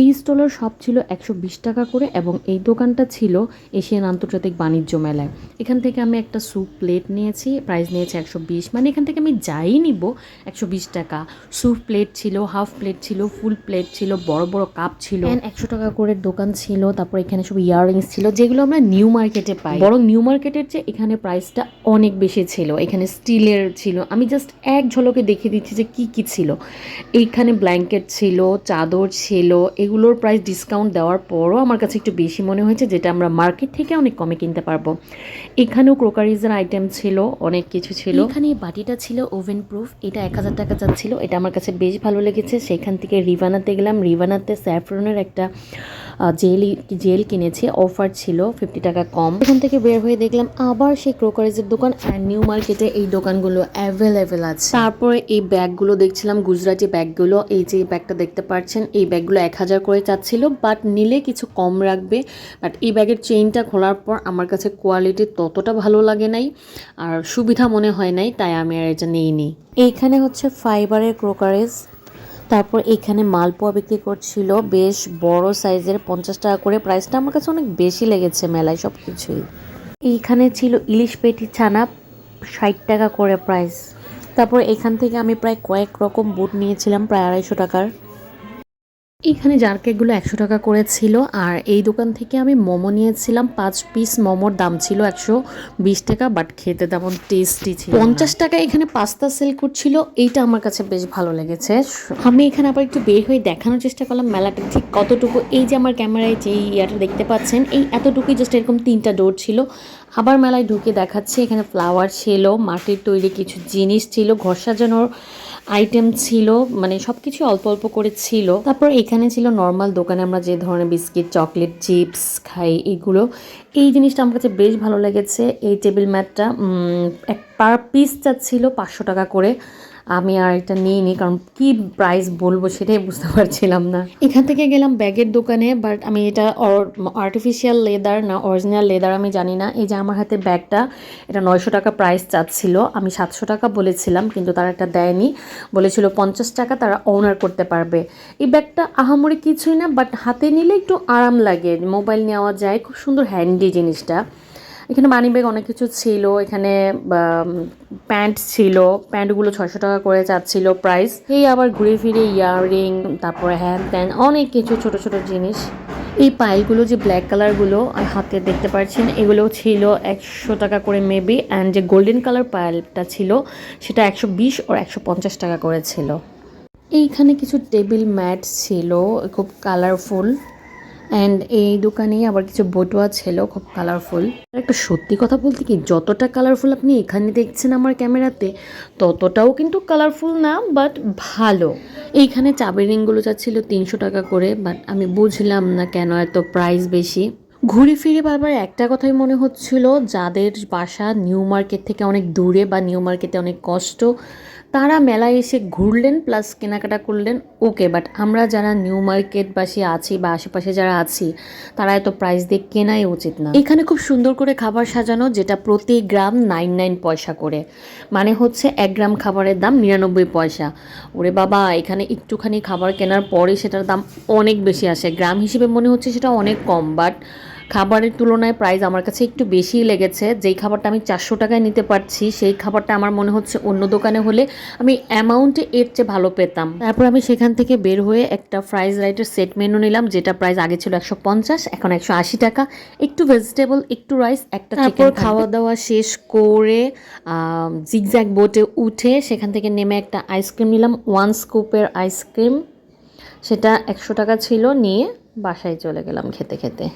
এই স্টলের সব ছিল একশো বিশ টাকা করে এবং এই দোকানটা ছিল এশিয়ান আন্তর্জাতিক বাণিজ্য মেলায়। এখান থেকে আমি একটা স্যুপ প্লেট নিয়েছি প্রাইস নিয়েছে একশো বিশ। মানে এখান থেকে আমি যাই নিব একশো বিশ টাকা। স্যুপ প্লেট ছিল হাফ প্লেট ছিল ফুল প্লেট ছিল বড় বড় কাপ ছিল। একশো টাকা করে দোকান ছিল তারপর এখানে সব ইয়াররিংস ছিল যেগুলো আমরা নিউ মার্কেটে পাই। বরং নিউ মার্কেটের চেয়ে এখানে প্রাইসটা অনেক বেশি ছিল। এখানে স্টিলের ছিল। আমি জাস্ট এক ঝলকে দেখে দিচ্ছি যে কি কি ছিল। এইখানে ব্ল্যাঙ্কেট ছিল চাদর ছিল এগুলোর প্রাইস ডিসকাউন্ট দেওয়ার পরও আমার কাছে একটু বেশি মনে হয়েছে যেটা আমরা মার্কেট থেকে অনেক কমে কিনতে পারব। এখানেও ক্রোকারিজের আইটেম ছিল অনেক কিছু ছিল। এখানে এই বাটিটা ছিল ওভেন প্রুফ এটা এক হাজার টাকা যাচ্ছিল এটা আমার কাছে বেশ ভালো লেগেছে। সেখান থেকে রিভানাতে গেলাম রিভানাতে স্যাফরনের একটা জেল জেল কিনেছি অফার ছিল ফিফটি টাকা কম। এখান থেকে বের হয়ে দেখলাম আবার সেই ক্রোকারিজের দোকান অ্যান্ড নিউ মার্কেটে এই দোকানগুলো অ্যাভেলেবেল আছে। তারপরে এই ব্যাগগুলো দেখছিলাম গুজরাটি ব্যাগগুলো এই যে ব্যাগটা দেখতে পাচ্ছেন এই ব্যাগগুলো এক হাজার করে চাচ্ছিল বাট নিলে কিছু কম রাখবে। বাট এই ব্যাগের চেইনটা খোলার পর আমার কাছে কোয়ালিটি ততটা ভালো লাগে নাই, আর সুবিধা মনে হয় নাই, তাই আমি আর এটা নিইনি। এইখানে হচ্ছে ফাইবারের ক্রোকারেজ তারপর এখানে মালপোয়া বিক্রি করছিল, বেশ বড় সাইজের পঞ্চাশ টাকা করে প্রাইসটা আমার কাছে অনেক বেশি লেগেছে মেলায় সব কিছুই এইখানে ছিল ইলিশ পেটি ছানা, ষাট টাকা করে প্রাইস তারপর এখান থেকে আমি প্রায় কয়েক রকম বুট নিয়েছিলাম, প্রায় আড়াইশো টাকার। এখানে জার কেকগুলো একশো টাকা করে ছিল, আর এই দোকান থেকে আমি মোমো নিয়েছিলাম। পাঁচ পিস মোমোর দাম ছিল একশো বিশ টাকা বাট খেতে তেমন টেস্টি ছিল পঞ্চাশ টাকা এখানে পাস্তা সেল করছিল, এইটা আমার কাছে বেশ ভালো লেগেছে। আমি এখানে আবার একটু বের হয়ে দেখানোর চেষ্টা করলাম মেলাটা ঠিক কতটুকু। এই যে আমার ক্যামেরায় যে ইয়াটা দেখতে পাচ্ছেন, এই এতটুকুই জাস্ট এরকম তিনটা ডোর ছিল। আবার মেলায় ঢুকে দেখাচ্ছে, এখানে ফ্লাওয়ার ছিল, মাটির তৈরি কিছু জিনিস ছিল, ঘর সাজানোর আইটেম ছিল মানে সব কিছু অল্প অল্প করে ছিল। তারপর এখানে ছিল নর্মাল দোকানে আমরা যে ধরনের বিস্কিট চকলেট চিপস খাই, এগুলো। এই জিনিসটা আমার কাছে বেশ ভালো লেগেছে। এই টেবিল ম্যাটটা এক পার পিসটা ছিল পাঁচশো টাকা করে। আমি আর এটা নিইনি কারণ কি প্রাইস বলব সেটাই বুঝতে পারছিলাম না। এখান থেকে গেলাম ব্যাগের দোকানে বাট আমি এটা আর্টিফিশিয়াল লেদার না অরিজিনাল লেদার আমি জানি না। এই যে আমার হাতে ব্যাগটা, এটা নয়শো টাকা প্রাইস চাচ্ছিল। আমি সাতশো টাকা বলেছিলাম, কিন্তু তারা এটা দেয়নি। বলেছিল পঞ্চাশ টাকা তারা ওনার করতে পারবে। এই ব্যাগটা আহামরি কিছুই না বাট হাতে নিলে একটু আরাম লাগে। মোবাইল নেওয়া যায়, খুব সুন্দর হ্যান্ডি জিনিসটা। এখানে মানি ব্যাগ অনেক কিছু ছিল, এখানে প্যান্ট ছিল প্যান্টগুলো ছয়শো টাকা করে চাচ্ছিল প্রাইস এই আবার ঘুরে ফিরে ইয়াররিং তারপরে হ্যান্ড ত্যান অনেক কিছু ছোট ছোট জিনিস। এই পাইলগুলো যে ব্ল্যাক কালারগুলো হাতে দেখতে পাচ্ছেন এগুলো ছিল একশো টাকা করে মেবি অ্যান্ড যে গোল্ডেন কালার পাইলটা ছিল, সেটা একশো বিশ ও একশো পঞ্চাশ টাকা করে ছিল। এইখানে কিছু টেবিল ম্যাট ছিল, খুব কালারফুল অ্যান্ড এই দোকানে আবার কিছু বটুয়া ছিল, খুব কালারফুল একটা সত্যি কথা বলতে কি, যতটা কালারফুল আপনি এখানে দেখছেন আমার ক্যামেরাতে, ততটাও কিন্তু কালারফুল না বাট ভালো. এইখানে চাবি রিংগুলো যাচ্ছিল তিনশো টাকা করে বাট আমি বুঝলাম না কেন এত প্রাইস বেশি। ঘুরে ফিরে বারবার একটা কথাই মনে হচ্ছিল, যাদের বাসা নিউ মার্কেট থেকে অনেক দূরে বা নিউ মার্কেটে অনেক কষ্ট, তারা মেলায় এসে ঘুরলেন প্লাস কেনাকাটা করলেন ওকে বাট আমরা যারা নিউ মার্কেটবাসী আছি বা আশেপাশে যারা আছি, তারা এত প্রাইস দিয়ে কেনাই উচিত না। এখানে খুব সুন্দর করে খাবার সাজানো, যেটা প্রতি গ্রাম নাইন নাইন পয়সা করে। মানে হচ্ছে এক গ্রাম খাবারের দাম নিরানব্বই পয়সা। ওরে বাবা, এখানে একটুখানি খাবার কেনার পরে সেটার দাম অনেক বেশি আসে। গ্রাম হিসেবে মনে হচ্ছে সেটা অনেক কম বাট খাবারের তুলনায় প্রাইস আমার কাছে একটু বেশিই লেগেছে। যেই খাবারটা আমি চারশো টাকায় নিতে পারছি সেই খাবারটা আমার মনে হচ্ছে অন্য দোকানে হলে আমি অ্যামাউন্টে এর চেয়ে ভালো পেতাম। তারপর আমি সেখান থেকে বের হয়ে একটা ফ্রাইজ রাইটের সেট মেনু নিলাম যেটা প্রাইস আগে ছিল একশো পঞ্চাশ এখন একশো আশি টাকা। একটু ভেজিটেবল একটু রাইস একটা তারপর খাওয়া দাওয়া শেষ করে জিগজ্যাগ বোটে উঠে সেখান থেকে নেমে একটা আইসক্রিম নিলাম ওয়ান স্কুপের আইসক্রিম সেটা একশো টাকা ছিল নিয়ে বাসায় চলে গেলাম খেতে খেতে।